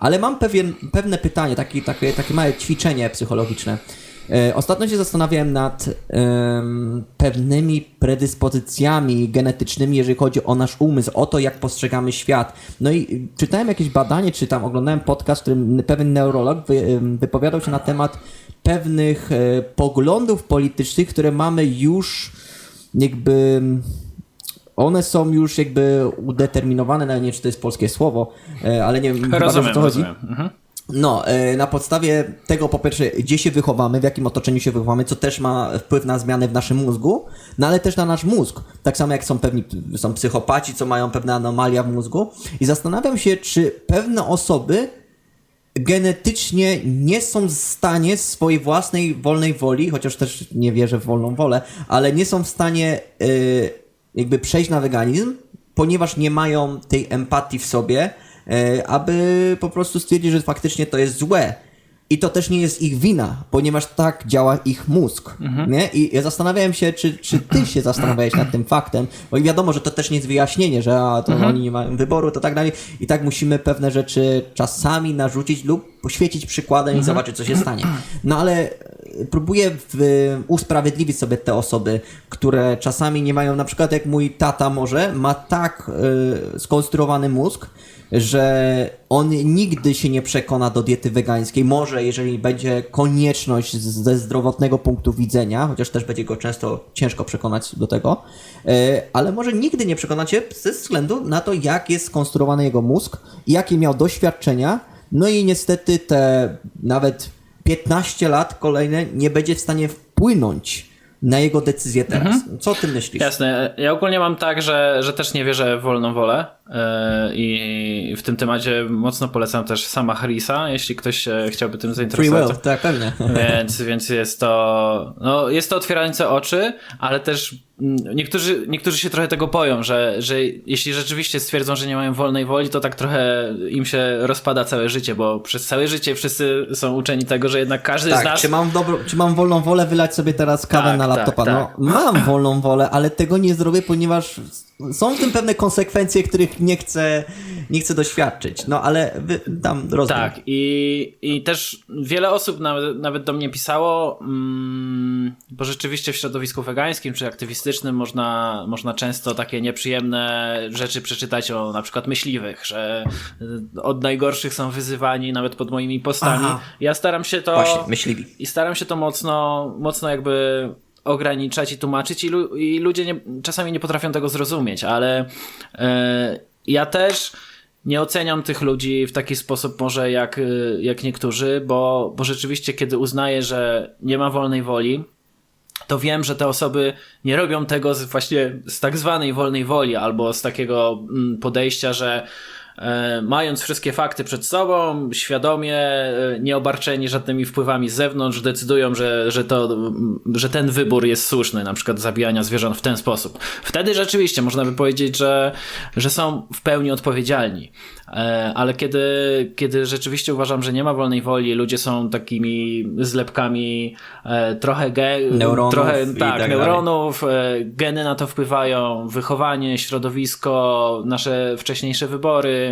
Ale mam pewien, pewne pytanie, takie, takie, takie małe ćwiczenie psychologiczne. E, Ostatnio się zastanawiałem nad em, pewnymi predyspozycjami genetycznymi, jeżeli chodzi o nasz umysł, o to, jak postrzegamy świat. No i czytałem jakieś badanie, czy tam oglądałem podcast, w którym pewien neurolog wy, wypowiadał się na temat pewnych e, poglądów politycznych, które mamy już jakby one są już jakby udeterminowane, nawet nie wiem, czy to jest polskie słowo, e, ale nie wiem, chyba wiesz, o Rozumiem, co chodzi. rozumiem. Mhm. No, e, na podstawie tego po pierwsze, gdzie się wychowamy, w jakim otoczeniu się wychowamy, co też ma wpływ na zmiany w naszym mózgu, no ale też na nasz mózg. Tak samo jak są pewni, są psychopaci, co mają pewne anomalia w mózgu. I zastanawiam się, czy pewne osoby genetycznie nie są w stanie swojej własnej wolnej woli, chociaż też nie wierzę w wolną wolę, ale nie są w stanie y, jakby przejść na weganizm, ponieważ nie mają tej empatii w sobie, y, aby po prostu stwierdzić, że faktycznie to jest złe. I to też nie jest ich wina, ponieważ tak działa ich mózg. Nie? I ja zastanawiałem się, czy, czy ty się zastanawiałeś nad tym faktem, bo wiadomo, że to też nie jest wyjaśnienie, że a, to oni nie mają wyboru, to tak dalej. I tak musimy pewne rzeczy czasami narzucić lub poświecić przykładem i zobaczyć, co się stanie. No ale e, próbuję w, usprawiedliwić sobie te osoby, które czasami nie mają, na przykład jak mój tata może, ma tak y, skonstruowany mózg, że on nigdy się nie przekona do diety wegańskiej. Może, jeżeli będzie konieczność ze zdrowotnego punktu widzenia, chociaż też będzie go często ciężko przekonać do tego, e, ale może nigdy nie przekonać się ze względu na to, jak jest skonstruowany jego mózg jakie miał doświadczenia. No i niestety te nawet 15 lat kolejne nie będzie w stanie wpłynąć na jego decyzję teraz. Co ty myślisz? Jasne. Ja ogólnie mam tak, że, że też nie wierzę w wolną wolę i w tym temacie mocno polecam też sama Harrisa, jeśli ktoś się chciałby tym Free zainteresować. will, tak, pewnie. Więc, więc jest to, no, jest to otwierające oczy, ale też mm, niektórzy, niektórzy się trochę tego boją, że, że jeśli rzeczywiście stwierdzą, że nie mają wolnej woli, to tak trochę im się rozpada całe życie, bo przez całe życie wszyscy są uczeni tego, że jednak każdy z Tak, nas... czy mam, dobro, czy mam wolną wolę wylać sobie teraz kawę Tak, na laptopa? tak, tak. No, mam wolną wolę, ale tego nie zrobię, ponieważ są w tym pewne konsekwencje, których nie chcę, nie chcę doświadczyć. No, ale wy, tam rozumiem. Tak, i, i też wiele osób nawet, nawet do mnie pisało, mm, bo rzeczywiście w środowisku wegańskim czy aktywistycznym można, można często takie nieprzyjemne rzeczy przeczytać o na przykład myśliwych, że od najgorszych są wyzywani nawet pod moimi postami. Aha. Ja staram się to. Właśnie, myśliwi. I staram się to mocno, mocno jakby ograniczać i tłumaczyć i, lu- i ludzie nie, czasami nie potrafią tego zrozumieć, ale e, ja też nie oceniam tych ludzi w taki sposób może jak, y, jak niektórzy, bo, bo rzeczywiście kiedy uznaję, że nie ma wolnej woli, to wiem, że te osoby nie robią tego z, właśnie z tak zwanej wolnej woli albo z takiego mm, podejścia, że e, mając wszystkie fakty przed sobą, świadomie, e, nieobarczeni żadnymi wpływami z zewnątrz, decydują, że, że, to, że ten wybór jest słuszny, na przykład zabijania zwierząt w ten sposób. Wtedy rzeczywiście można by powiedzieć, że, że są w pełni odpowiedzialni. E, Ale kiedy, kiedy rzeczywiście uważam, że nie ma wolnej woli, ludzie są takimi zlepkami e, trochę ge, Neuronów trochę, tak, tak neuronów, e, geny na to wpływają, wychowanie, środowisko, nasze wcześniejsze wybory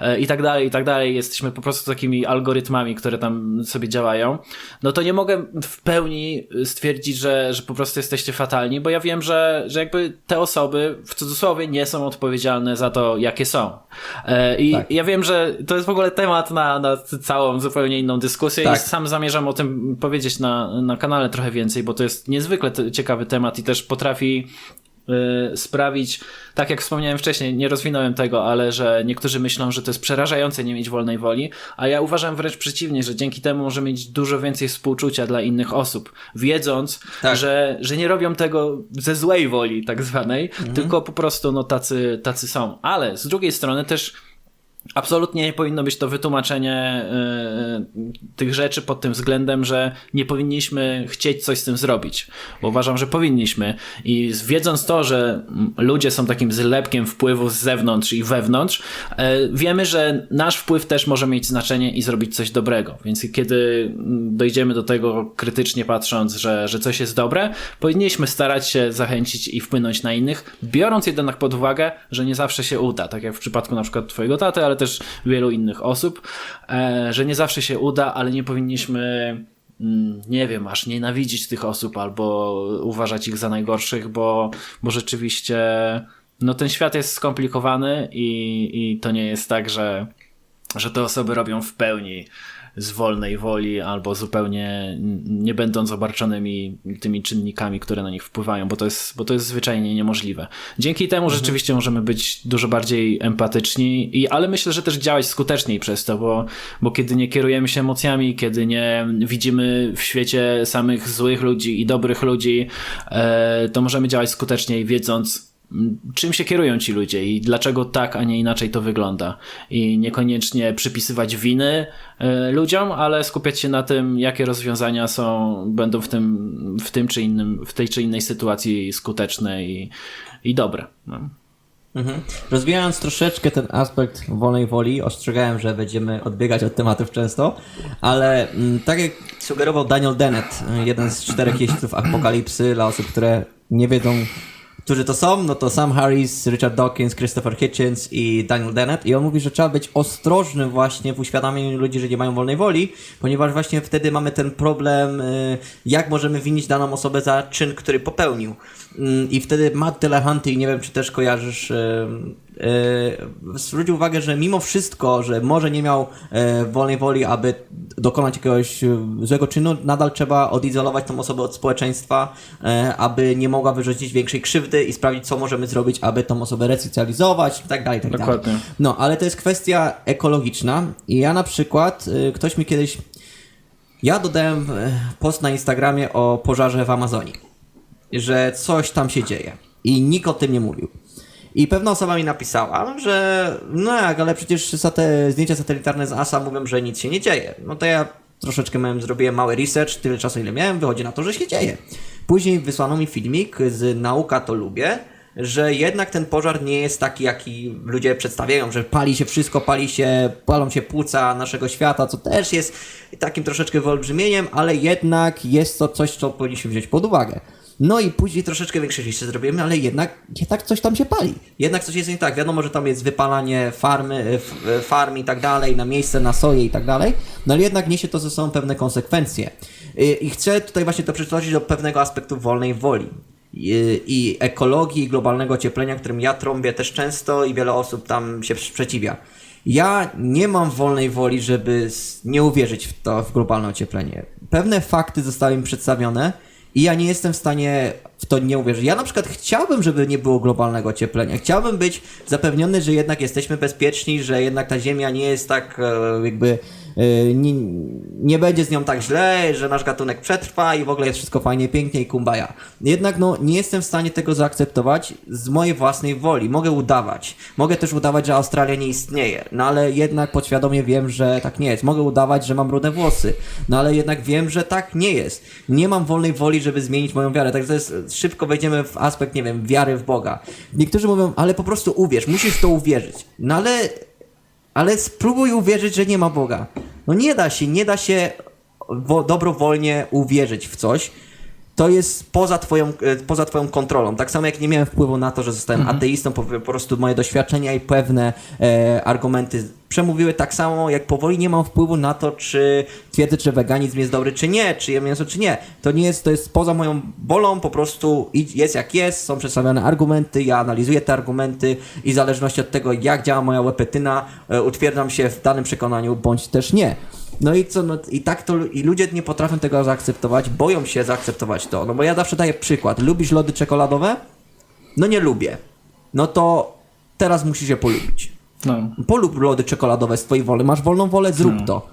e, i tak dalej, i tak dalej. Jesteśmy po prostu takimi algorytmami, które tam sobie działają. No to nie mogę w pełni stwierdzić, że, że po prostu jesteście fatalni, bo ja wiem, że, że jakby te osoby w cudzysłowie nie są odpowiedzialne za to, jakie są. E, I Tak. ja wiem, że to jest w ogóle temat na, na całą zupełnie inną dyskusję Tak. i sam zamierzam o tym powiedzieć na, na kanale trochę więcej, bo to jest niezwykle ciekawy temat i też potrafi sprawić, tak jak wspomniałem wcześniej, nie rozwinąłem tego, ale że niektórzy myślą, że to jest przerażające nie mieć wolnej woli, a ja uważam wręcz przeciwnie, że dzięki temu możemy mieć dużo więcej współczucia dla innych osób, wiedząc, Tak. że, że nie robią tego ze złej woli tak zwanej, tylko po prostu no tacy, tacy są. Ale z drugiej strony też Absolutnie nie powinno być to wytłumaczenie y, tych rzeczy pod tym względem, że nie powinniśmy chcieć coś z tym zrobić. Bo uważam, że powinniśmy. I wiedząc to, że mm, ludzie są takim zlepkiem wpływu z zewnątrz i wewnątrz, y, wiemy, że nasz wpływ też może mieć znaczenie i zrobić coś dobrego. Więc kiedy mm, dojdziemy do tego krytycznie patrząc, że, że coś jest dobre, powinniśmy starać się zachęcić i wpłynąć na innych, biorąc jednak pod uwagę, że nie zawsze się uda. Tak jak w przypadku na przykład twojego taty, ale też wielu innych osób, e, że nie zawsze się uda, ale nie powinniśmy mm, nie wiem, aż nienawidzić tych osób albo uważać ich za najgorszych, bo, bo rzeczywiście no ten świat jest skomplikowany i, i to nie jest tak, że, że te osoby robią w pełni z wolnej woli albo zupełnie nie będąc obarczonymi tymi czynnikami, które na nich wpływają, bo to jest, bo to jest zwyczajnie niemożliwe. Dzięki temu rzeczywiście możemy być dużo bardziej empatyczni, i, ale myślę, że też działać skuteczniej przez to, bo, bo kiedy nie kierujemy się emocjami, kiedy nie widzimy w świecie samych złych ludzi i dobrych ludzi, e, to możemy działać skuteczniej, wiedząc, czym się kierują ci ludzie i dlaczego tak, a nie inaczej to wygląda. I niekoniecznie przypisywać winy e, ludziom, ale skupiać się na tym, jakie rozwiązania są, będą w tym, w tym czy innym, w tej czy innej sytuacji skuteczne i, i dobre. No. Mhm. Rozwijając troszeczkę ten aspekt wolnej woli, ostrzegałem, że będziemy odbiegać od tematów często, ale mm, tak jak sugerował Daniel Dennett, jeden z czterech jeźdźców apokalipsy, dla osób, które nie wiedzą, którzy to są, no to Sam Harris, Richard Dawkins, Christopher Hitchens i Daniel Dennett i on mówi, że trzeba być ostrożnym właśnie w uświadamianiu ludzi, że nie mają wolnej woli, ponieważ właśnie wtedy mamy ten problem, y, jak możemy winić daną osobę za czyn, który popełnił. Mm, I wtedy Matt Dillahunty, i nie wiem, czy też kojarzysz, zwrócił uwagę, że mimo wszystko, że może nie miał e, wolnej woli, aby dokonać jakiegoś e, złego czynu, nadal trzeba odizolować tą osobę od społeczeństwa, e, aby nie mogła wyrządzić większej krzywdy i sprawdzić, co możemy zrobić, aby tą osobę resocjalizować i tak dalej, tak dalej. Dokładnie. No, ale to jest kwestia ekologiczna i ja na przykład, ktoś mi kiedyś, ja dodałem post na Instagramie o pożarze w Amazonii, że coś tam się dzieje i nikt o tym nie mówił. I pewna osoba mi napisała, że no jak, ale przecież sate, zdjęcia satelitarne z ASA mówią, że nic się nie dzieje. No to ja troszeczkę miałem, zrobiłem mały research, tyle czasu ile miałem, wychodzi na to, że się dzieje. Później wysłano mi filmik z Nauka to lubię, że jednak ten pożar nie jest taki, jaki ludzie przedstawiają, że pali się wszystko, pali się, palą się płuca naszego świata, co też jest takim troszeczkę wyolbrzymieniem, ale jednak jest to coś, co powinniśmy wziąć pod uwagę. No i później troszeczkę większe listy zrobimy, ale jednak, jednak coś tam się pali. Jednak coś jest nie tak. Wiadomo, że tam jest wypalanie farmy, f- f- farm i tak dalej, na miejsce, na soję i tak dalej, no ale jednak niesie to ze sobą pewne konsekwencje. Y, I chcę tutaj właśnie to przetoczyć do pewnego aspektu wolnej woli i, ekologii i globalnego ocieplenia, którym ja trąbię też często i wiele osób tam się sprzeciwia. Ja nie mam wolnej woli, żeby nie uwierzyć w to, w globalne ocieplenie. Pewne fakty zostały mi przedstawione i ja nie jestem w stanie w to nie uwierzyć. Ja na przykład chciałbym, żeby nie było globalnego ocieplenia. Chciałbym być zapewniony, że jednak jesteśmy bezpieczni, że jednak ta Ziemia nie jest tak e, jakby nie, nie będzie z nią tak źle, że nasz gatunek przetrwa i w ogóle jest wszystko fajnie, pięknie i kumbaya. Jednak no, nie jestem w stanie tego zaakceptować z mojej własnej woli. Mogę udawać. Mogę też udawać, że Australia nie istnieje. No ale jednak podświadomie wiem, że tak nie jest. Mogę udawać, że mam rude włosy. No ale jednak wiem, że tak nie jest. Nie mam wolnej woli, żeby zmienić moją wiarę. Tak to jest, szybko wejdziemy w aspekt, nie wiem, wiary w Boga. Niektórzy mówią, ale po prostu uwierz, musisz to uwierzyć. No ale ale spróbuj uwierzyć, że nie ma Boga. No nie da się, nie da się wo- dobrowolnie uwierzyć w coś. To jest poza twoją, e, poza twoją kontrolą. Tak samo jak nie miałem wpływu na to, że zostałem ateistą, po, po prostu moje doświadczenia i pewne e, argumenty przemówiły tak samo, jak powoli nie mam wpływu na to, czy twierdzę, że weganizm jest dobry, czy nie, czy jem mięso, czy nie. To nie jest, to jest poza moją bolą, po prostu jest jak jest, są przedstawiane argumenty, ja analizuję te argumenty i w zależności od tego, jak działa moja łepetyna, e, utwierdzam się w danym przekonaniu, bądź też nie. No i co, no i tak to, i ludzie nie potrafią tego zaakceptować, boją się zaakceptować to, no bo ja zawsze daję przykład, lubisz lody czekoladowe? No nie lubię. No to teraz musisz je polubić. No. Polub lody czekoladowe z twojej woli. Masz wolną wolę, zrób to.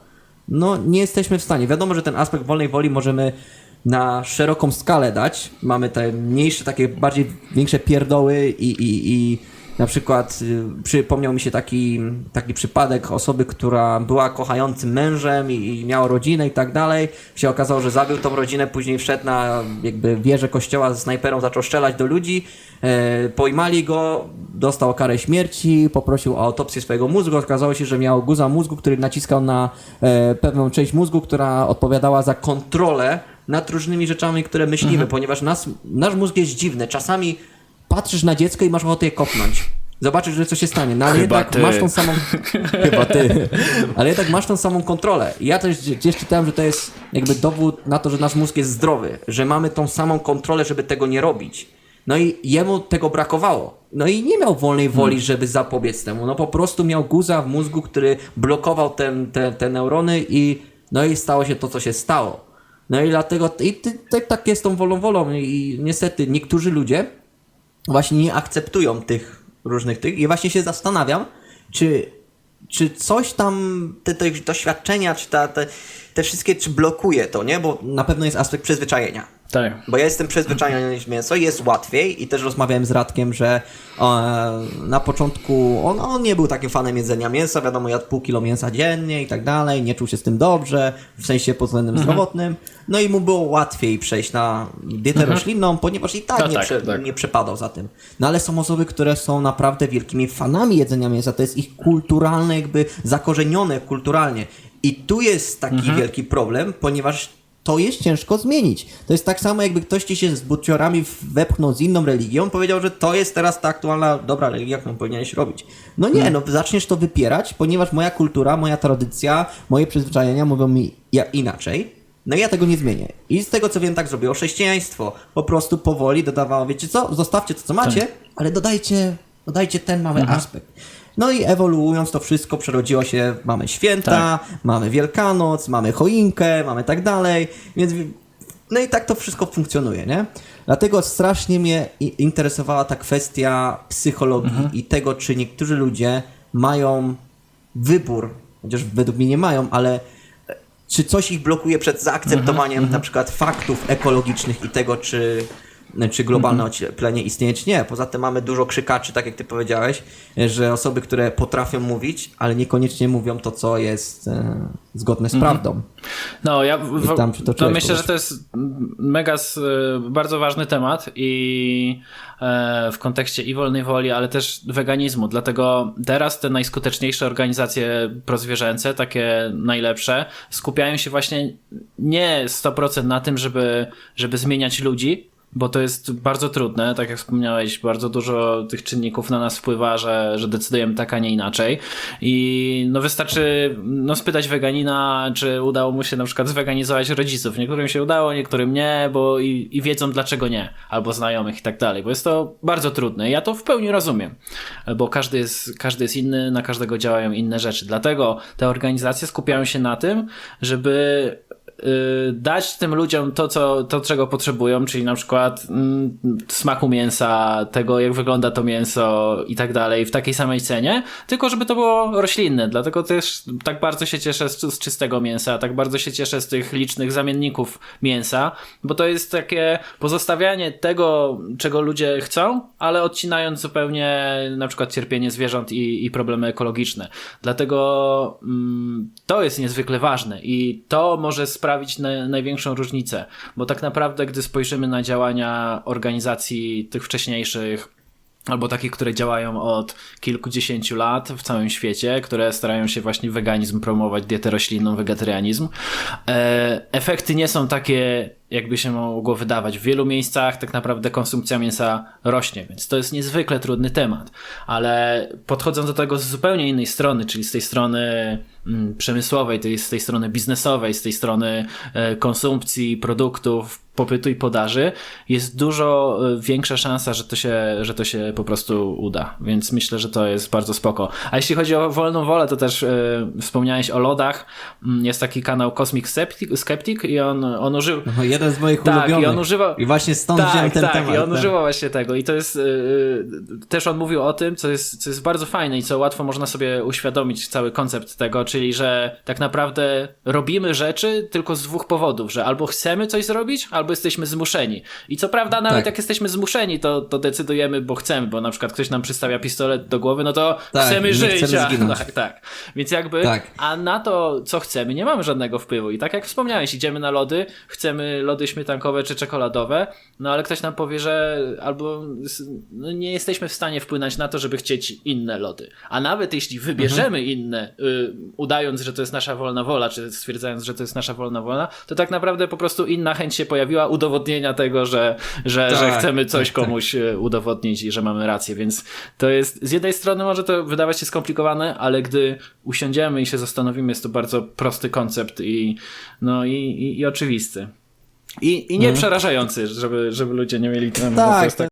No, nie jesteśmy w stanie. Wiadomo, że ten aspekt wolnej woli możemy na szeroką skalę dać. Mamy te mniejsze, takie bardziej większe pierdoły i, i, i na przykład y, przypomniał mi się taki, taki przypadek osoby, która była kochającym mężem i, i miała rodzinę i tak dalej. Się okazało, że zabił tą rodzinę, później wszedł na jakby wieżę kościoła z snajperą, zaczął strzelać do ludzi. E, pojmali go, dostał karę śmierci, poprosił o autopsję swojego mózgu. Okazało się, że miał guza mózgu, który naciskał na e, pewną część mózgu, która odpowiadała za kontrolę nad różnymi rzeczami, które myślimy, ponieważ nas, nasz mózg jest dziwny. Czasami patrzysz na dziecko i masz ochotę je kopnąć. zobaczysz, że coś się stanie. No ale Chyba jednak ty. masz tą samą... Chyba ty. Ale jednak masz tą samą kontrolę. I ja też gdzieś czytałem, że to jest jakby dowód na to, że nasz mózg jest zdrowy, że mamy tą samą kontrolę, żeby tego nie robić. No i jemu tego brakowało. No i nie miał wolnej woli, żeby zapobiec temu. No po prostu miał guza w mózgu, który blokował ten, te, te neurony i no i stało się to, co się stało. No i dlatego, i ty, tak, tak jest tą wolą wolą i niestety niektórzy ludzie właśnie nie akceptują tych różnych tych i właśnie się zastanawiam, czy, czy coś tam, te, te doświadczenia, czy ta, te, te wszystkie, czy blokuje to, nie? Bo na pewno jest aspekt przyzwyczajenia. Tak. Bo ja jestem przyzwyczajony niż mięso, jest łatwiej i też rozmawiałem z Radkiem, że e, na początku on, on nie był takim fanem jedzenia mięsa, wiadomo, jadł pół kilo mięsa dziennie i tak dalej, nie czuł się z tym dobrze, w sensie pod względem Mhm. zdrowotnym, no i mu było łatwiej przejść na dietę roślinną, ponieważ i tak, No nie, tak, prze, tak. nie przepadał za tym. No ale są osoby, które są naprawdę wielkimi fanami jedzenia mięsa, to jest ich kulturalne, jakby zakorzenione kulturalnie. I tu jest taki Mhm. wielki problem, ponieważ to jest ciężko zmienić. To jest tak samo, jakby ktoś ci się z buciorami wepchnął z inną religią, powiedział, że to jest teraz ta aktualna, dobra religia, którą powinieneś robić. No nie, no zaczniesz to wypierać, ponieważ moja kultura, moja tradycja, moje przyzwyczajenia mówią mi inaczej. No i ja tego nie zmienię. I z tego co wiem, tak zrobiło chrześcijaństwo. Po prostu powoli dodawało, wiecie co, zostawcie to co macie, ale dodajcie, dodajcie ten mały aspekt. No i ewoluując to wszystko przerodziło się, mamy święta, mamy Wielkanoc, mamy choinkę, mamy tak dalej, więc no i tak to wszystko funkcjonuje, nie? Dlatego strasznie mnie interesowała ta kwestia psychologii i tego, czy niektórzy ludzie mają wybór, chociaż według mnie nie mają, ale e, czy coś ich blokuje przed zaakceptowaniem na przykład faktów ekologicznych i tego, czy, czy globalne ocieplenie istnieje, czy nie. Poza tym mamy dużo krzykaczy, tak jak ty powiedziałeś, że osoby, które potrafią mówić, ale niekoniecznie mówią to, co jest e, zgodne z prawdą. No, ja w, tam przytoczyłeś myślę, że to jest mega s- bardzo ważny temat i e, w kontekście i wolnej woli, ale też weganizmu. Dlatego teraz te najskuteczniejsze organizacje prozwierzęce, takie najlepsze, skupiają się właśnie nie 100% na tym, żeby, żeby zmieniać ludzi, bo to jest bardzo trudne, tak jak wspomniałeś, bardzo dużo tych czynników na nas wpływa, że, że decydujemy tak, a nie inaczej. I no wystarczy no, spytać weganina, czy udało mu się na przykład zweganizować rodziców. Niektórym się udało, niektórym nie, bo i, i wiedzą dlaczego nie, albo znajomych i tak dalej, bo jest to bardzo trudne. Ja to w pełni rozumiem, bo każdy jest, każdy jest inny, na każdego działają inne rzeczy. Dlatego te organizacje skupiają się na tym, żeby dać tym ludziom to, co, to, czego potrzebują, czyli na przykład mm, smaku mięsa, tego, jak wygląda to mięso i tak dalej, w takiej samej cenie, tylko żeby to było roślinne. Dlatego też tak bardzo się cieszę z, z czystego mięsa, tak bardzo się cieszę z tych licznych zamienników mięsa, bo to jest takie pozostawianie tego, czego ludzie chcą, ale odcinając zupełnie na przykład cierpienie zwierząt i, i problemy ekologiczne. Dlatego mm, to jest niezwykle ważne i to może sprawić na, największą różnicę, bo tak naprawdę, gdy spojrzymy na działania organizacji tych wcześniejszych, albo takich, które działają od kilkudziesięciu lat w całym świecie, które starają się właśnie weganizm promować, dietę roślinną, wegetarianizm. E, efekty nie są takie, jakby się mogło wydawać. W wielu miejscach tak naprawdę konsumpcja mięsa rośnie, więc to jest niezwykle trudny temat. Ale podchodząc do tego z zupełnie innej strony, czyli z tej strony mm, przemysłowej, tej, z tej strony biznesowej, z tej strony e, konsumpcji produktów, popytu i podaży, jest dużo e, większa szansa, że to, się, że to się po prostu uda. Więc myślę, że to jest bardzo spoko. A jeśli chodzi o wolną wolę, to też e, wspomniałeś o lodach. Mm, Jest taki kanał Cosmic Skeptic, i on, on użył. No, jeden z moich Tak, ulubionych. i on używa. I właśnie stąd wziąłem tak, ten tak, temat. i on tak. używa właśnie tego. I to jest. Yy, też on mówił o tym, co jest, co jest bardzo fajne i co łatwo można sobie uświadomić cały koncept tego, czyli że tak naprawdę robimy rzeczy tylko z dwóch powodów, że albo chcemy coś zrobić, albo jesteśmy zmuszeni. I co prawda, nawet Tak. jak jesteśmy zmuszeni, to, to decydujemy, bo chcemy, bo na przykład ktoś nam przystawia pistolet do głowy, no to Tak, chcemy żyć. chcemy a- zginąć. Tak, tak. Więc jakby. Tak. A na to, co chcemy, nie mamy żadnego wpływu. I tak jak wspomniałeś, idziemy na lody, chcemy lody lody śmietankowe czy czekoladowe, no ale ktoś nam powie, że albo no, nie jesteśmy w stanie wpłynąć na to, żeby chcieć inne lody. A nawet jeśli wybierzemy inne, y, udając, że to jest nasza wolna wola, czy stwierdzając, że to jest nasza wolna wola, to tak naprawdę po prostu inna chęć się pojawiła udowodnienia tego, że, że, że Tak, chcemy coś tak, tak. komuś e, udowodnić i że mamy rację, więc to jest z jednej strony może to wydawać się skomplikowane, ale gdy usiądziemy i się zastanowimy, jest to bardzo prosty koncept i, no, i, i, i oczywisty. I, i nie przerażający, żeby, żeby ludzie nie mieli tam Tak,